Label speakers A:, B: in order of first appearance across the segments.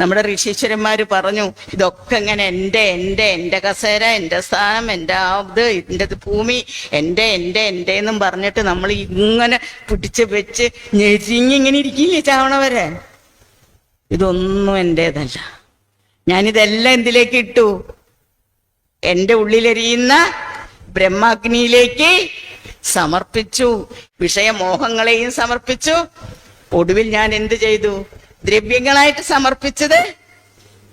A: നമ്മുടെ ഋഷീശ്വരന്മാർ പറഞ്ഞു ഇതൊക്കെ ഇങ്ങനെ എന്റെ എന്റെ എന്റെ കസേര എന്റെ സ്ഥാനം എന്റെ ആ ഇത് എന്റെ ഭൂമി എന്റെ എന്റെ എന്റെ എന്നും പറഞ്ഞിട്ട് നമ്മൾ ഇങ്ങനെ പിടിച്ച് വെച്ച് ഞെരിങ്ങിങ്ങനെ ഇരിക്കില്ലേ ചാവണ വരെ? ഇതൊന്നും എന്റേതല്ല. ഞാനിതെല്ലാം എന്തിലേക്ക് ഇട്ടു? എന്റെ ഉള്ളിലെരിയുന്ന ബ്രഹ്മാഗ്നിയിലേക്ക് സമർപ്പിച്ചു വിഷയമോഹങ്ങളെയും സമർപ്പിച്ചു. ഒടുവിൽ ഞാൻ എന്ത് ചെയ്തു? ദ്രവ്യങ്ങളായിട്ട് സമർപ്പിച്ചത്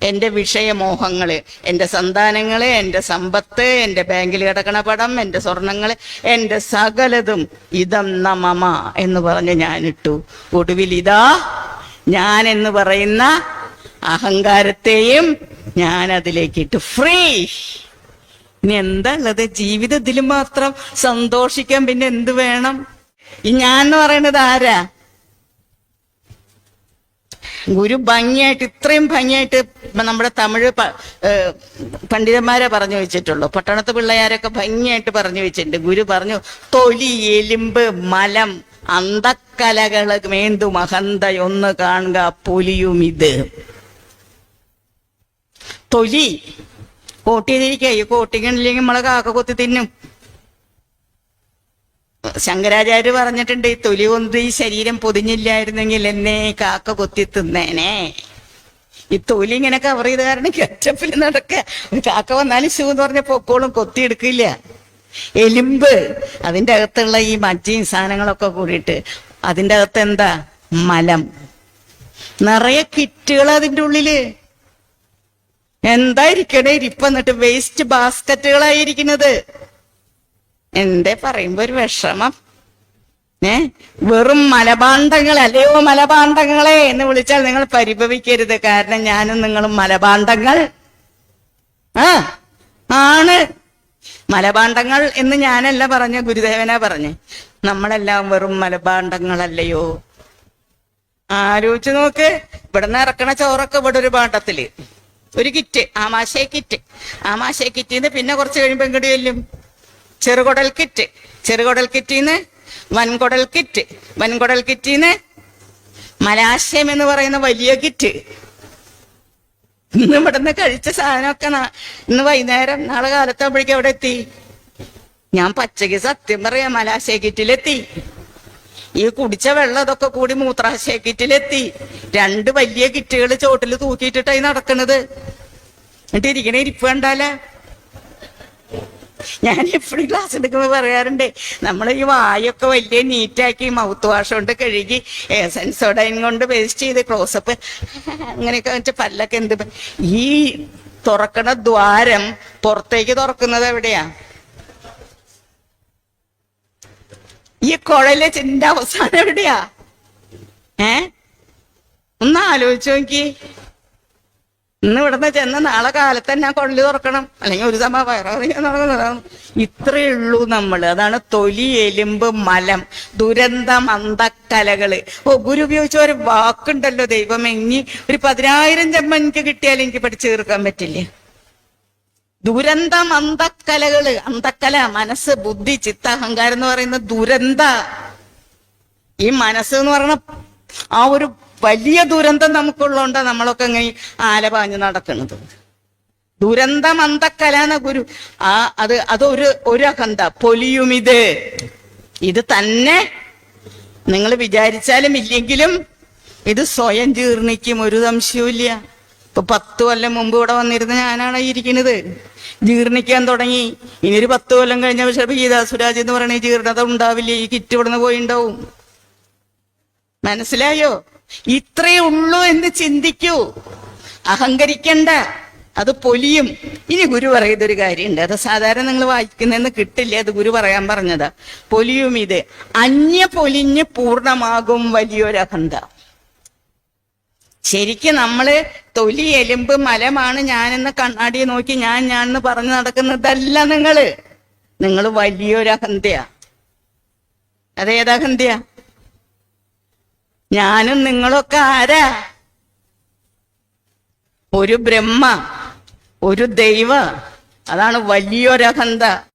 A: എന്റെ വിഷയമോഹങ്ങൾ എന്റെ സന്താനങ്ങൾ എന്റെ സമ്പത്ത് എന്റെ ബാങ്കിൽ കിടക്കണ പടം എന്റെ സ്വർണങ്ങൾ എന്റെ സകലതും ഇതം നമമ എന്ന് പറഞ്ഞ് ഞാനിട്ടു. ഒടുവിൽ ഇതാ ഞാൻ എന്ന് പറയുന്ന അഹങ്കാരത്തെയും ഞാൻ അതിലേക്ക് ഇട്ടു ഫ്രീ! ഇനി എന്താ ഉള്ളത്? ജീവിതത്തിൽ മാത്രം സന്തോഷിക്കാൻ പിന്നെ എന്ത് വേണം? ഈ ഞാൻ എന്ന് പറയുന്നത് ആരാ? ഗുരു ഭംഗിയായിട്ട് ഇത്രയും ഭംഗിയായിട്ട് നമ്മുടെ തമിഴ് പണ്ഡിതന്മാരെ പറഞ്ഞു വെച്ചിട്ടുള്ളൂ. പട്ടണത്ത് പിള്ളയാരൊക്കെ ഭംഗിയായിട്ട് പറഞ്ഞു വെച്ചിട്ടുണ്ട്. ഗുരു പറഞ്ഞു തൊലി എലുമ്പ് മലം അന്തക്കലകൾ മേന്തു മഹന്തയൊന്ന് കാണുക പൊലിയും ഇത്. തൊലി കോട്ടി ചെയ്തിരിക്കുക ഈ കോട്ടിക്കണില്ലെങ്കിൽ നമ്മളെ കാക്ക കൊത്തി തിന്നും. ശങ്കരാചാര്യ പറഞ്ഞിട്ടുണ്ട് ഈ തൊലി കൊണ്ട് ഈ ശരീരം പൊതിഞ്ഞില്ലായിരുന്നെങ്കിൽ എന്നെ കാക്ക കൊത്തി തിന്നേനെ. ഈ തൊലി ഇങ്ങനെ കവർ ചെയ്ത കാരണം കെച്ചപ്പിൽ നടക്ക. കാക്ക വന്നാലും ഷൂ എന്ന് പറഞ്ഞ പൊക്കോളും കൊത്തി എടുക്കില്ല. എലുമ്പ് അതിന്റെ അകത്തുള്ള ഈ മജ്ജയും സാധനങ്ങളൊക്കെ കൂടിയിട്ട് അതിന്റെ അകത്ത് എന്താ? മലം. നിറയെ കിറ്റുകൾ അതിന്റെ ഉള്ളിൽ. എന്തായിരിക്കണേ ഇരിപ്പ് എന്നിട്ട് വേസ്റ്റ് ബാസ്ക്കറ്റുകളായിരിക്കുന്നത് എന്തേ പറയുമ്പോ ഒരു വിഷമം. ഏ? വെറും മലഭാണ്ഡങ്ങൾ അല്ലയോ മലഭാണ്ഡങ്ങളെ എന്ന് വിളിച്ചാൽ നിങ്ങൾ പരിഭവിക്കരുത്. കാരണം ഞാനും നിങ്ങളും മലഭാണ്ഡങ്ങൾ ആ ആണ്. മലബാണ്ഡങ്ങൾ എന്ന് ഞാനല്ല പറഞ്ഞ ഗുരുദേവനാ പറഞ്ഞേ. നമ്മളെല്ലാം വെറും മലബാണ്ഡങ്ങളല്ലയോ ആലോചിച്ച് നോക്ക്. ഇവിടുന്ന് ഇറക്കണ ചോറൊക്കെ ഇവിടെ ഒരു പാട്ടത്തിൽ. ഒരു കിറ്റ് ആമാശയ കിറ്റ്. ആമാശയ കിറ്റിന്ന് പിന്നെ കുറച്ച് കഴിയുമ്പോ ഇങ്ങോട്ട് ചെല്ലും? ചെറുകുടൽ കിറ്റ്. ചെറുകുടൽ കിറ്റിന്ന് വൻകുടൽ കിറ്റ്. വൻകുടൽ കിറ്റിന്ന് മലാശയം എന്ന് പറയുന്ന വലിയ കിറ്റ്. ഇന്ന് ഇവിടുന്ന് കഴിച്ച സാധനമൊക്കെ ഇന്ന് വൈകുന്നേരം നാളെ കാലത്താകുമ്പോഴേക്കും എവിടെ എത്തി. ഞാൻ പച്ചയ്ക്ക് സത്യം പറയാം മലാശയ കിറ്റിലെത്തി. ഈ കുടിച്ച വെള്ളം അതൊക്കെ കൂടി മൂത്രാശയ കിറ്റിലെത്തി. രണ്ട് വലിയ കിറ്റുകൾ ചോട്ടിൽ തൂക്കിയിട്ടിട്ടായി നടക്കണത്. എന്നിട്ട് ഇരിക്കണേ ഇരിപ്പ് കണ്ടാലേ? ഞാൻ എപ്പോഴും ക്ലാസ് എടുക്കുമ്പോൾ പറയാറുണ്ട് നമ്മൾ ഈ വായൊക്കെ വലിയ നീറ്റാക്കി മൗത്ത് വാഷ് കൊണ്ട് കഴുകി ഏസൻസോഡൈൻ കൊണ്ട് പേസ്റ്റ് ചെയ്ത് ക്ലോസപ്പ് അങ്ങനെയൊക്കെ വെച്ചാൽ പല്ലൊക്കെ എന്ത് ഈ തുറക്കണ ദ്വാരം പുറത്തേക്ക് തുറക്കുന്നത് എവിടെയാ? ഈ കുഴലെ ചിന്റെ അവസാനം എവിടെയാ? ഏ? ഒന്ന് ആലോചിച്ചു നോക്കി. ഇന്ന് ഇവിടുന്ന് ചെന്ന് നാളെ കാലത്ത് തന്നെ കൊള്ളി തുറക്കണം. അല്ലെങ്കിൽ ഒരു സമയം വയറിയാൻ ഇത്രയേ ഉള്ളൂ നമ്മൾ അതാണ് തൊലി എലുമ്പ് മലം ദുരന്തം അന്തക്കലകൾ ഓ ഗുരു ഉപയോഗിച്ച ഒരു വാക്കുണ്ടല്ലോ ദൈവം എങ്ങി ഒരു പതിനായിരം ജന്മ എനിക്ക് കിട്ടിയാലും എനിക്ക് പഠിച്ചു തീർക്കാൻ പറ്റില്ലേ? ദുരന്തം അന്തക്കലകൾ അന്തക്കല മനസ്സ് ബുദ്ധി ചിത്ത അഹങ്കാരം എന്ന് പറയുന്ന ദുരന്ത. ഈ മനസ്സ് എന്ന് പറയുന്ന ആ ഒരു വലിയ ദുരന്തം നമുക്കുള്ളതുകൊണ്ട് നമ്മളൊക്കെ ഇങ്ങനെ ആലപാഞ്ഞ് നടക്കുന്നത് ദുരന്തം അന്തക്കലാന ഗുരു. ആ അത് അതൊരു ഒരു അകന്ത. പൊലിയുമിത് ഇത്. തന്നെ നിങ്ങൾ വിചാരിച്ചാലും ഇല്ലെങ്കിലും ഇത് സ്വയം ജീർണിക്കും ഒരു സംശയവുമില്ല ഇപ്പൊ പത്ത് കൊല്ലം മുമ്പ് ഇവിടെ വന്നിരുന്ന ഞാനാണ് ഇരിക്കുന്നത് ജീർണിക്കാൻ തുടങ്ങി. ഇനി ഒരു പത്ത് കൊല്ലം കഴിഞ്ഞ ചിലപ്പോൾ ഗീതാ സുരാജ് എന്ന് പറയുന്ന ജീർണത ഉണ്ടാവില്ല? ഈ കിറ്റ് ഇവിടുന്ന് പോയി ഉണ്ടാവും മനസ്സിലായോ? ഇത്രയേ ഉള്ളൂ എന്ന് ചിന്തിക്കൂ. അഹങ്കരിക്കണ്ട. അത് പൊലിയും. ഇനി ഗുരു പറയുന്നൊരു കാര്യമുണ്ട്. അത് സാധാരണ നിങ്ങൾ വായിക്കുന്നതെന്ന് കിട്ടില്ല. അത് ഗുരു പറയാൻ പറഞ്ഞതാ. പൊലിയും ഇത്. അന്യ പൊലിഞ്ഞ് പൂർണമാകും വലിയൊരഹന്ത. ശരിക്കും നമ്മൾ തൊലി എലുമ്പ് മലമാണ് ഞാനെന്ന് കണ്ണാടിയെ നോക്കി ഞാൻ ഞാൻ എന്ന് പറഞ്ഞു നടക്കുന്നതല്ല നിങ്ങൾ. നിങ്ങൾ വലിയൊരഹന്തയാ. അതേതഹന്തയാ ഞാനും നിങ്ങളൊക്കെ ആരാ? ഒരു ബ്രഹ്മ ഒരു ദൈവ. അതാണ് വലിയൊരഹന്ത.